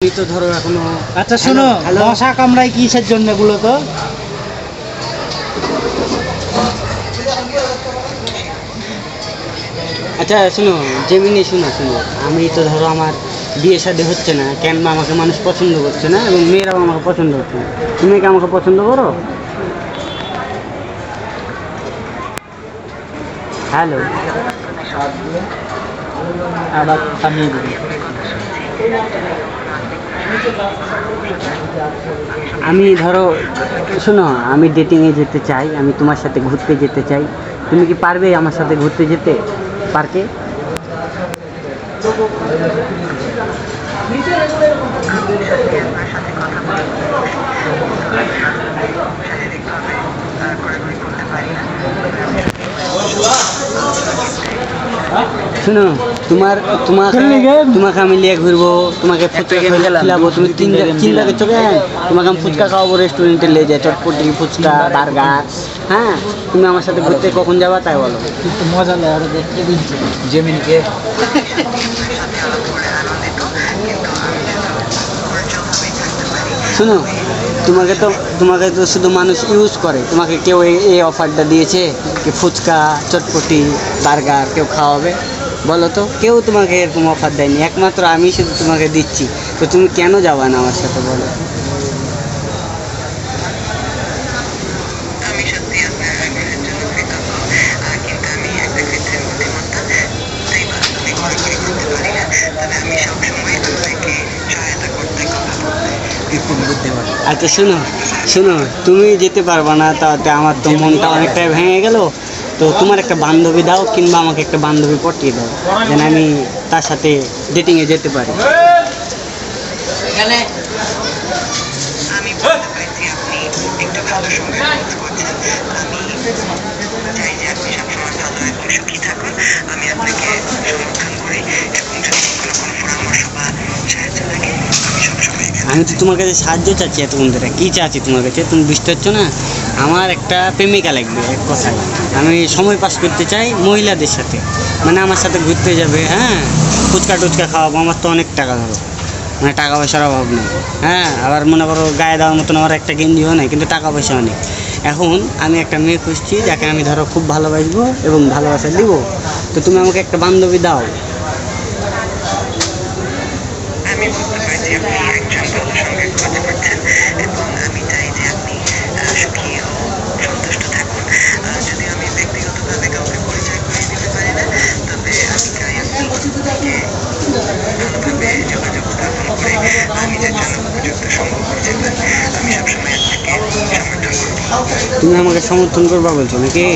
আমি তো ধরো এখনও আচ্ছা শোনো হ্যালো মশা কামড়ায় কিসের জন্য এগুলো তো? আচ্ছা শুনো জেমিনি শুনো শুনো। আমি তো ধরো আমার বিয়ে শাদী হচ্ছে না কেন আমাকে মানুষ পছন্দ করছে না এবং মেয়েরাও আমাকে পছন্দ করছে না? তুমি কি আমাকে পছন্দ করো? হ্যালো আবার থামিয়ে দিবি। আমি ধরো, শোনো, আমি ডেটিংয়ে যেতে চাই, আমি তোমার সাথে ঘুরতে যেতে চাই। তুমি কি পারবে আমার সাথে ঘুরতে যেতে? পার্কে? শুনো তোমার তোমাকে তোমাকে আমি নিয়ে ঘুরবো তোমাকে ফুচকা খেলাবো তুমি তিন তিন লাখে চোখে তোমাকে আমি ফুচকা খাওয়াবো রেস্টুরেন্টে নিয়ে যাই চটপটি ফুচকা বার্গার হ্যাঁ তুমি আমার সাথে ঘুরতে কখন যাবা তাই বলো। কিন্তু মজা জেমিনকে। শুনো তোমাকে তো তোমাকে তো শুধু মানুষ ইউজ করে তোমাকে কেউ এই এই অফারটা দিয়েছে কি ফুচকা চটপটি বার্গার কেউ খাওয়াবে। বলো তো। কেউ তোমাকে এরকম অফার দেয়নি একমাত্র আমি শুধু তোমাকে দিচ্ছি। তো তুমি কেন যাবা না আমার সাথে বলো? আচ্ছা শোনো শোনো তুমি যেতে পারবে না তাতে আমার তো মনটা অনেকটাই ভেঙে গেল। তো তোমার একটা বান্ধবী দাও কিংবা আমাকে একটা বান্ধবী পটিয়ে দাও, যেন আমি তার সাথে ডেটিংয়ে যেতে পারি। আপনি আমি চাই যে আপনি সবসময় ভালো এবং সুখী থাকুন আমি আপনাকে সমর্থন করি এবং যদি কখনো কোনো পরামর্শ বা সাহায্য লাগে আমি সবসময় এখানে আমি তো তোমার কাছে সাহায্য চাচ্ছি এতক্ষণ ধরে। কী চাচ্ছি তোমার কাছে? তুমি বুঝতে পারছ না? আমার একটা প্রেমিকা লাগবে, এক কথায়। আমি সময় পাস করতে চাই মহিলাদের সাথে। মানে আমার সাথে ঘুরতে যাবে হ্যাঁ? ফুচকা টুচকা খাওয়াবো, আমার তো অনেক টাকা ধরো। মানে টাকা পয়সার অভাব নেই হ্যাঁ? আবার মনে করো গায়ে দেওয়ার মতন আমার একটা গেঞ্জিও নেই, কিন্তু টাকা পয়সাও নেই। এখন আমি একটা মেয়ে খুঁজছি, যাকে আমি ধরো খুব ভালোবাসবো এবং ভালোবাসা দিব। তো তুমি আমাকে একটা বান্ধবী দাও। আমি বুঝতে যে আপনি একজন ভালো সঙ্গে খুঁজে পাচ্ছেন এবং আমি চাই যে আপনি সুখী ও সন্তুষ্ট থাকুন। যদি আমি ব্যক্তিগতভাবে কাউকে পরিচয় করে দিতে পারি না, তবে আমি চাই আপনি ভালোভাবে যোগাযোগ স্থাপন করে নিজের জন্য উপযুক্ত সম্ভব করতে পারেন আমি সবসময় আপনাকে সমর্থন করব তুমি আমাকে সমর্থন করবা বলছো নাকি?